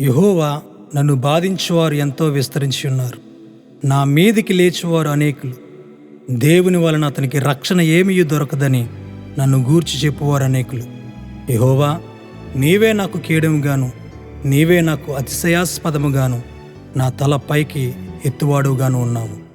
యహోవా నన్ను బాధించేవారు ఎంతో విస్తరించి ఉన్నారు. నా మీదికి లేచేవారు అనేకులు. దేవుని వలన అతనికి రక్షణ ఏమీ దొరకదని నన్ను గూర్చి చెప్పువారు అనేకులు. యహోవా నీవే నాకు కీడముగాను నీవే నాకు అతిశయాస్పదముగాను నా తల పైకి ఎత్తువాడుగాను ఉన్నావు.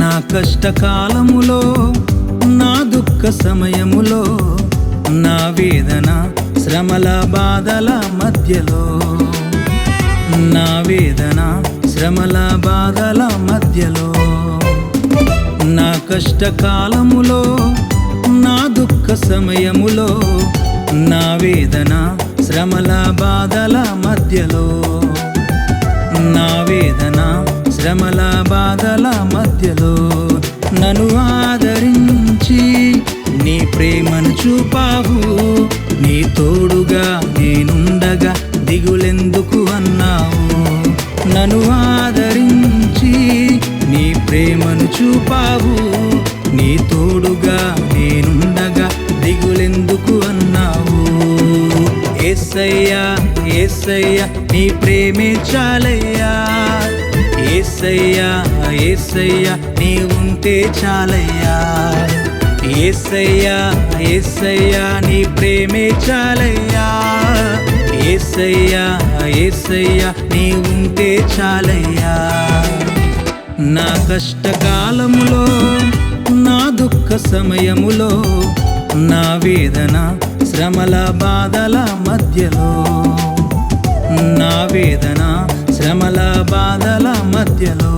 నా కష్టకాలములో నా దుఃఖ సమయములో నా వేదన శ్రమల బాధల మధ్యలో. నా వేదన శ్రమల బాధల మధ్యలో. నా కష్టకాలములో నా దుఃఖ సమయములో నా వేదన శ్రమల బాధల మధ్యలో. నా వేదన శ్రమల బాధల మధ్యలో నన్ను ఆదరించి నీ ప్రేమను చూపావు. నీ తోడుగా నేనుండగా దిగులెందుకు అన్నావు? నన్ను ఆదరించి నీ ప్రేమను చూపావు. నీ తోడుగా నేనుండగా దిగులెందుకు అన్నావు? ఏసయ్యా ఏసయ్యా నీ ప్రేమే చాలయ్యా. ఏసయ్యా ఏసయ్యా నీ ఉంటే చాలయ్యా. ఏసయ్యా ఏసయ్యా నీ ప్రేమే చాలయ్యా. ఏసయ్యా ఏసయ్యా నీ ఉంటే చాలయ్యా. నా కష్టకాలములో నా దుఃఖ సమయములో నా వేదన శ్రమల బాధల మధ్యలో నా వేదన శ్రమల బాధల మధ్యలో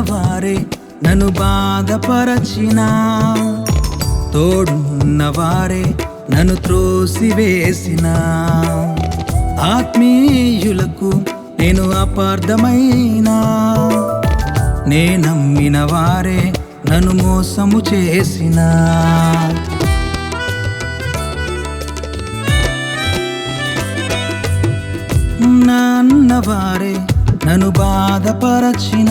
వారే నన్ను బాధపరచిన. తోడున్నవారే నన్ను త్రోసివేసిన. ఆత్మీయులకు నేను అపార్థమైనా. నే నమ్మిన వారే నన్ను మోసము చేసిన. నాన్నవారే నన్ను బాధపరచిన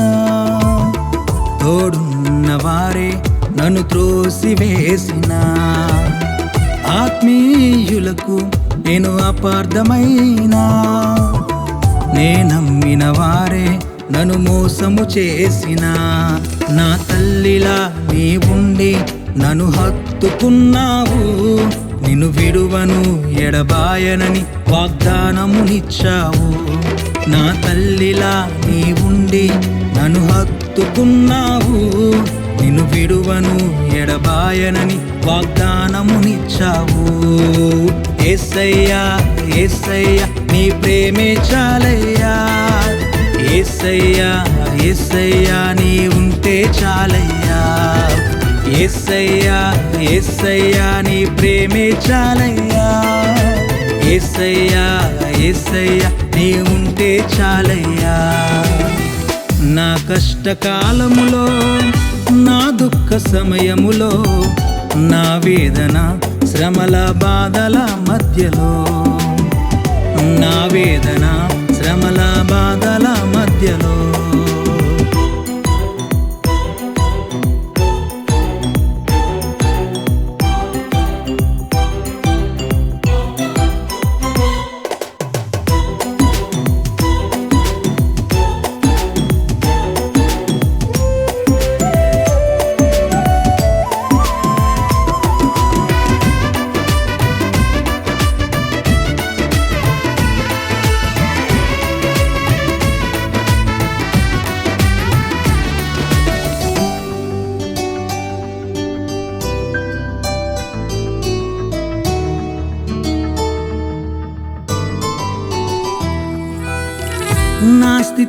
తోడున్నవారే నన్ను త్రోసివేసిన ఆత్మీయులకు నేను అపార్థమైనా నే నమ్మిన వారే నన్ను మోసము చేసిన నా తల్లిలా నీ ఉండి నన్ను హత్తుకున్నావు. నిన్ను విడువను ఎడబాయనని వాగ్దానమునిచ్చావు. నా తల్లిలా నీ ఉండి నన్ను హత్తుకున్నావు. నిన్ను విడువను ఎడబాయనని వాగ్దానమునిచ్చావు. ఏసయ్యా ఏసయ్యా నీ ప్రేమే చాలయ్యా. ఏసయ్యా ఏసయ్యా నీ ఉంటే చాలయ్యా. ఏసయ్యా ఏసయ్యా నీ ప్రేమే చాలయ్యా. ఏసయ్యా ఏసయ్యా నీ ఉంటే చాలయ్యా. నా కష్టకాలములో నా దుఃఖ సమయములో నా వేదన శ్రమల బాధల మధ్యలో నా వేదన శ్రమల బాధల మధ్యలో.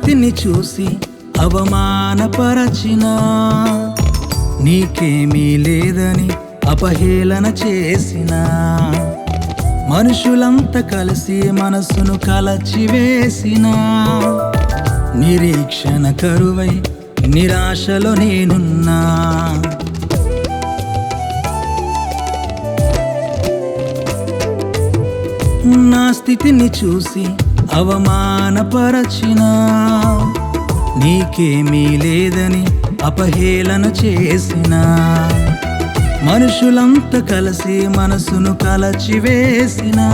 స్థితిని చూసి అవమానపరచినా. నీకేమీ లేదని అపహేళన చేసినా. మనుషులంతా కలిసి మనసును కలచివేసినా. నిరీక్షణ కరువై నిరాశలో నేనున్నా. నా స్థితిని చూసి అవమానపరచినా. నీకేమీ లేదని అపహేళన చేసినా. మనుషులంతా కలిసి మనసును కలచివేసినా.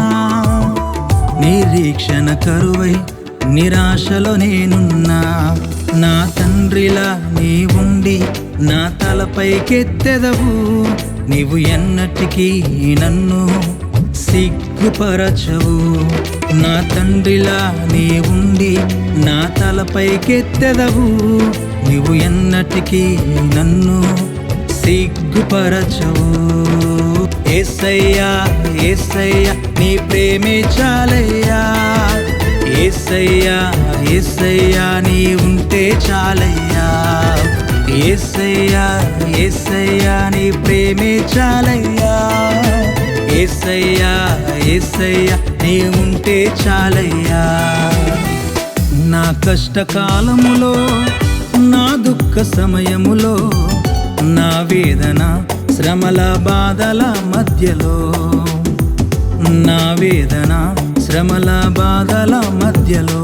నిరీక్షణ కరువై నిరాశలో నేనున్నా. నా తండ్రిలా నీ ఉండి నా తలపైకెత్తెదవు. నీవు ఎన్నటికీ నన్ను సిగ్గుపరచవు. నా తండ్రిలా నీ ఉండి నా తలపైకెత్తెదవు. నీవు ఎన్నటికీ నన్ను సిగ్గుపరచవు. ఏసయ్యా ఏసయ్యా నీ ప్రేమే చాలయ్యా. ఏసయ్యా ఏసయ్యా నీ ఉంటే చాలయ్యా. ఏసయ్యా ఏసయ్యా నీ ప్రేమే చాలయ్యా. ఏసయ్యా ఏసయ్యా నీ ఉంటే చాలయ్యా. నా కష్టకాలములో నా దుఃఖ సమయములో నా వేదన శ్రమల బాధల మధ్యలో నా వేదన శ్రమల బాధల మధ్యలో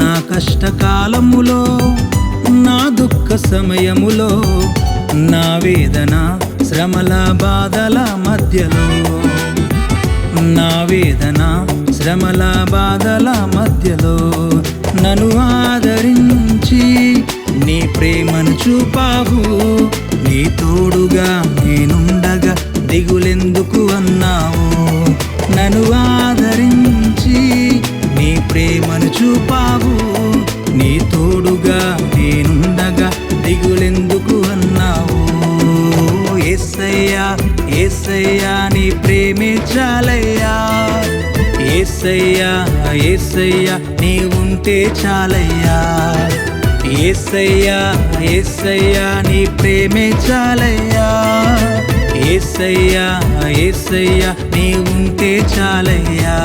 నా కష్టకాలములో నా దుఃఖ సమయములో నా వేదన శ్రమల బాధల మధ్యలో నా వేదన శ్రమల బాధల మధ్యలో నన్ను ఆదరించి నీ ప్రేమను చూపావు. నీ తోడుగా నేనుండగా దిగులెందుకు అన్నావు? నన్ను ఆదరించి నీ ప్రేమను చూపావు. ఏసయ్యా ఏసయ్యా నీ ఉంటే చాలయ్యా. ఏసయ్యా ఏసయ్యా నీ ప్రేమే చాలయ్యా. ఏసయ్యా ఏసయ్యా నీ ఉంటే చాలయ్యా.